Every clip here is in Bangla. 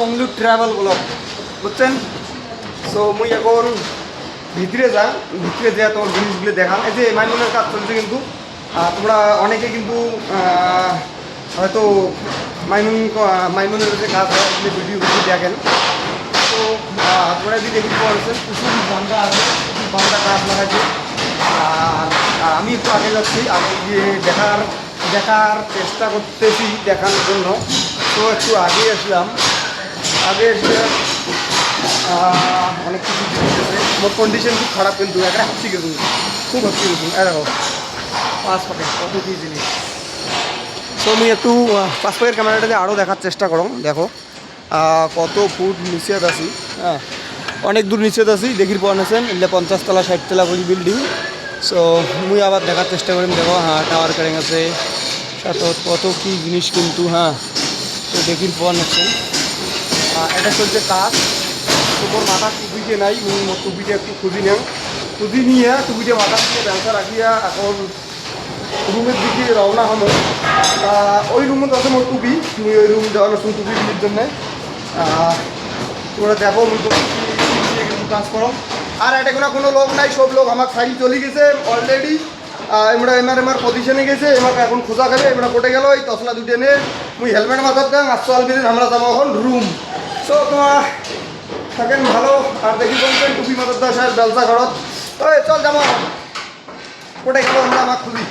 মংলু ট্রাভেল ব্লগ বুঝছেন সো মুই এখন ভিতরে যা ভিতরে যা তোমার জিনিসগুলো দেখাম। এই যে মাইমুনের কাজ চলছে কিন্তু তোমরা অনেকে কিন্তু হয়তো মাইমুন মাইমুনের যে কাজ হয় ভিডিও ভিডিও দেখেন তো তোমরা যদি দেখতে পাচ্ছেন প্রচুর বান্ধা আছে। প্রচুর বান্ধা কাজ লাগাচ্ছে আর আমি একটু আগে যাচ্ছি। আগে গিয়ে দেখার দেখার চেষ্টা করতেছি দেখানোর জন্য। তো একটু আগে আসলাম। আগে অনেক কিছু মোট কন্ডিশন খুব খারাপ কিন্তু একটা হাসি কিন্তু খুব হাসি এ দেখো পাঁচ পকেট কত কি জিনিস। তো আমি একটু পাঁচ পকেট ক্যামেরাটাতে আরও দেখার চেষ্টা করো দেখো। কত ফুট নিচে আছি। হ্যাঁ। অনেক দূর নিচে আছি দেখির পর আছেন এলে পঞ্চাশ তলা ষাট তলা করে বিল্ডিং সো মুই আবার দেখার চেষ্টা করিম দেখো হ্যাঁ টাওয়ার কারেং আছে। সাথে কত কি জিনিস কিন্তু হ্যাঁ। তো দেখির পর আছেন এটা চলছে কাজ। তোর মাথা টুপিতে নাই টুপিটা একটু খুঁজি নেন খুঁজি নিয়ে টুপিটা মাথা দিয়ে ব্যবসা রাখিয়া এখন রুমের দিকে রওনা হলো। তা ওই রুমত আছে মোর টুপি। তুমি ওই রুম দেওয়া নতুন টুপি বিলির জন্য। তোমরা দেখো তো কাজ করো। আর এটা কোনো কোনো লোক নাই, সব লোক আমার ফাইল চলে গেছে অলরেডি এমরা এমার এমার পজিশনে গেছে এমাকে এখন খোঁজা খাবে। এমরা পটে গেল, এই তসলা দুটো নিয়ে মুই হেলমেট মাথার দেন আসছো আলবিদিন আমরা যাব এখন রুম সো তোমার থাকেন ভালো, আর দেখি বলছেন টুপি মাথার দেওয়া সাহেব ব্যবসা ঘরত। ওই, চল যাব কোটাই গেল আমরা আমার খুবই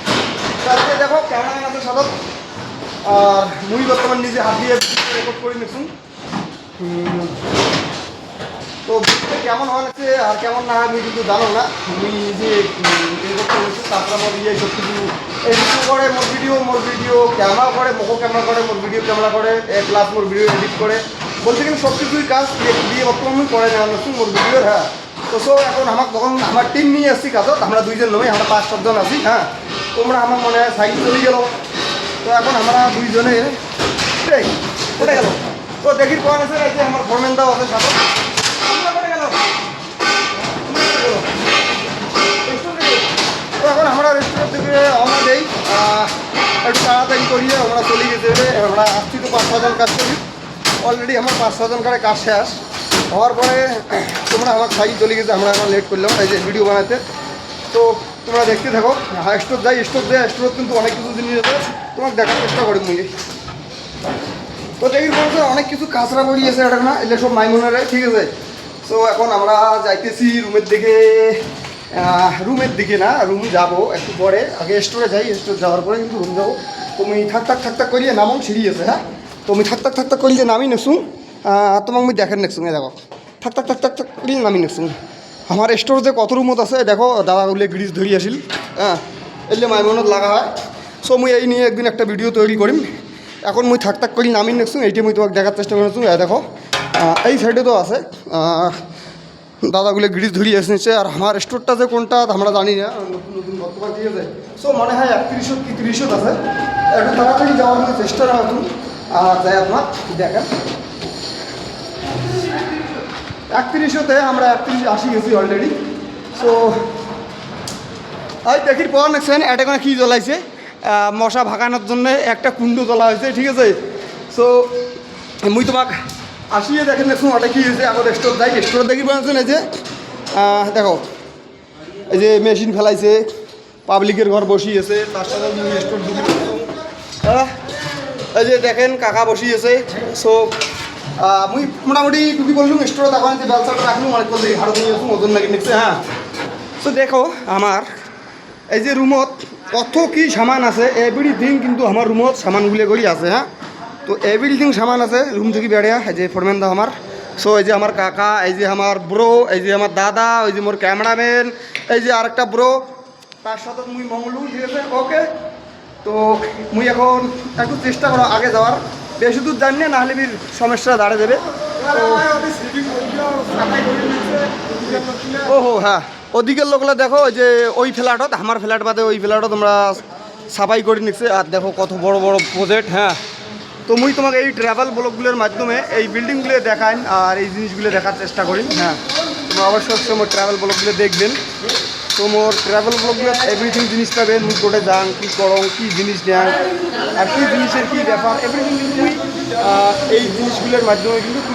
তারপরে দেখো, ক্যামেরাম্যান আছে সাদত, আর মুই বর্তমান নিজে হাত দিয়ে রেকর্ড করে নিছুন তো ভিডিওটা কেমন হয়েছে আর কেমন না আমি কিন্তু জানো না। আমি যে রেকর্ড করে নিছি তারপরে আমার ইয়ে সব কিছু এডিটিং করে, মোর ভিডিও মোর ভিডিও ক্যামেরা করে মোকো ক্যামেরা করে, মোর ভিডিও ক্যামেরা করে প্লাস মোর ভিডিও এডিট করে। বলতে গেলে সব কিছুই কাজ দিয়ে বর্তমান করে নেওয়া নতুন মোর হ্যাঁ। তো সো এখন আমার তখন আমার টিম নিয়ে আসছি কাজত আমরা দুইজন নই আমরা পাঁচ সাতজন আছি হ্যাঁ। তোমরা আমার মনে হয় সাইকেল চলে গেল। তো এখন আমরা দুইজনে এই, কোথায় গেল? তো দেখি কোন আছে যে আমার ফোরম্যান দাও আছে সাথে? তো এখন আমরা রেস্টুরেন্ট থেকে রওনা তাড়াতাড়ি করিয়ে আমরা চলে গেছে আমরা আসছি তো পাঁচ ছজন কাজ করি। অলরেডি আমার পাঁচ ছজন করে কাজ শেষ। হওয়ার পরে তোমরা আমার খাই চলে গেছে, আমরা এখন লেট করলাম, এই যে ভিডিও বানাতে। তো তোমরা দেখতে থাকো স্টোর যাই স্টোর যাই স্টোর কিন্তু অনেক কিছু জিনিস আছে, তোমাকে দেখার চেষ্টা করি মুই। তো দেখি বলছে অনেক কিছু কাঁচরা বেরিয়েছে এটা না, এগুলো সব মাইমুনের, ঠিক আছে? তো এখন আমরা যাইতেছি রুমের দিকে রুমের দিকে না রুম যাব একটু পরে। আগে স্টোরে যাই স্টোর যাওয়ার পরে কিন্তু রুম যাব। তুমি থাক থাক থাক থাক করিয়ে নামো সিঁড়ি আছে হ্যাঁ? তুমি থাক থাক থাক থাক করি যে নামি নেছুন তোমাক মুই দেখেন এ দেখো। থাক থাক থাক থাক থাক করি নামি নেছুন আমার স্টোর যে কত রুমত আছে দেখো দাদাগুলো গ্রিজ ধরি আসিল হ্যাঁ এলে মাইমনত লাগা হয়। সো মুই এই নিয়ে একদিন একটা ভিডিও তৈরি করিম এখন মুই থাক থাক করি নামি নেছুন এইটি মুই তোমাকে দেখার চেষ্টা করেছুন এ দেখো। এই সাইডে তো আছে। দাদাগুলো গ্রিজ ধরি এসেছে আর আমার স্টোরটা যে কোনটা আমরা জানি না। নতুন নতুন বর্তমান দিয়ে যায়। সো মনে হয় একত্রিশশো কি তিরিশশো আছে। একটু তাড়াতাড়ি যাওয়ার চেষ্টা রাখুন আর যাই আপনার দেখেন? একত্রিশশোতে আমরা একত্রিশ আসি গেছি অলরেডি সো এই দেখির পর নেছেন এটা কোনো কী জ্বলাইছে? মশা ভাগানোর জন্য একটা কুণ্ড জ্বলা হয়েছে, ঠিক আছে? সো মুই তোমাক আসিয়ে দেখেন দেখুন, ওটা কী হয়েছে আমার স্টোর যাই স্টোর দেখি পাচ্ছেন এই যে দেখো, এই যে মেশিন ফেলাইছে পাবলিকের ঘর বসিয়েছে, তার সাথে স্টোর ঢুকে যে দেখেন কাকা বসিয়েছে সো মুই মোটামুটি টুকি বললুম স্টোরে তখন যে ব্যবসাটা রাখলুম, অনেক করলে হাড় নিয়ে ওজন নাকি নিচ্ছে হ্যাঁ। তো দেখো, আমার এই যে রুমত কত কি সামান আছে এভরিথিং কিন্তু আমার রুমত সামানগুলো করি আছে হ্যাঁ। তো এভরিথিং সামান আছে রুম থেকে বেড়িয়া এই যে ফোরম্যান দা আমার। সো এই যে আমার কাকা, এই যে আমার ব্রো এই যে আমার দাদা ওই যে মোর ক্যামেরাম্যান এই যে আরেকটা ব্রো তার সাথে মুই মঙ্গলু ঠিক আছে ওকে তো মুই এখন একটু চেষ্টা করো আগে যাওয়ার। বেশি দূর যান না বির সমস্যা দাঁড়ে দেবে ও হো হ্যাঁ। ওদিকের লোকলা দেখো যে ওই ফ্ল্যাটত, আমার ফ্ল্যাট বাদে ওই ফ্ল্যাটত তোমরা সাফাই করে নিচ্ছে। আর দেখো কত বড় বড় প্রজেক্ট হ্যাঁ। তো মুই তোমাকে এই ট্রাভেল ব্লগগুলোর মাধ্যমে এই বিল্ডিংগুলো দেখাইন আর এই জিনিসগুলো দেখার চেষ্টা করি হ্যাঁ। তোমরা অবশ্যই ট্রাভেল ব্লগগুলো দেখবেন। তো মোর ট্রাভেল ব্লগগুলো এভরিথিং জিনিস পাবেন মুখ কোটে যান, কী করং, কী জিনিস নেন, আর কী জিনিসের কী ব্যাপার এভরিথিং কিন্তু এই জিনিসগুলোর মাধ্যমে কিন্তু